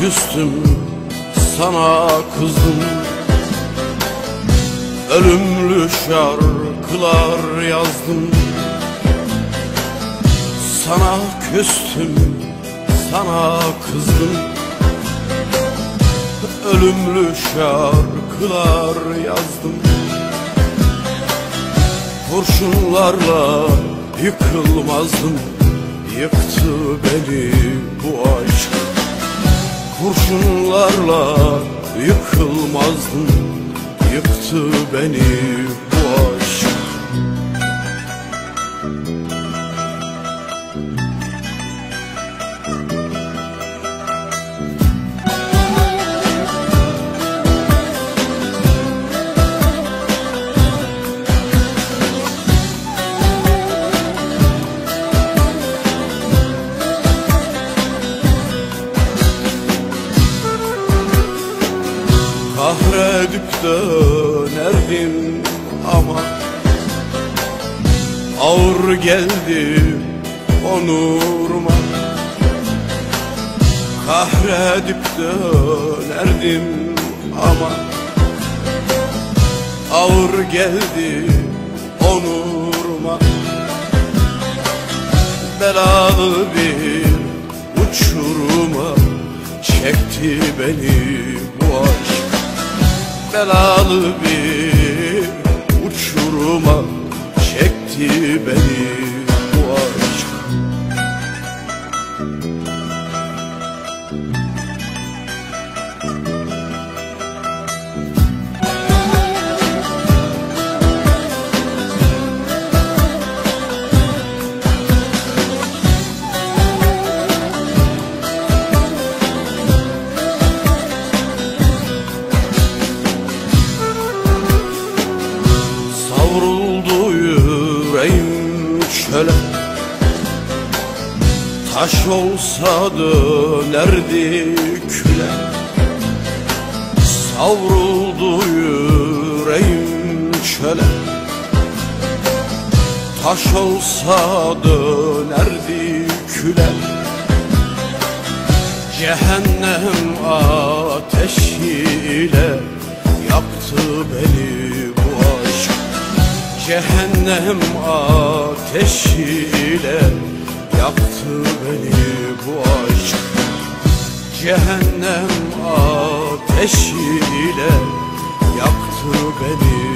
küstüm sana kızdım. Ölümlü şarkılar yazdım. Sana küstüm sana kızdım. Ölümlü şarkılar yazdım. Kurşunlarla yıkılmazdım. Yıktı beni bu aşk Kurşunlarla yıkılmazdım. Yıktı beni bu aşk Kahredip dönerdim ama Ağır geldi onuruma. Kahredip dönerdim ama Ağır geldi onuruma. Belalı bir uçuruma Çekti beni bu aşk Belalı bir uçuruma Çekti beni Taş olsa dönerdi küle. Savruldu yüreğim çöle. Taş olsa dönerdi küle. Cehennem ateşiyle yaktı beni bu aşk. Cehennem ateşiyle yaktı beni bu aşk Cehennem ateşiyle yaktı beni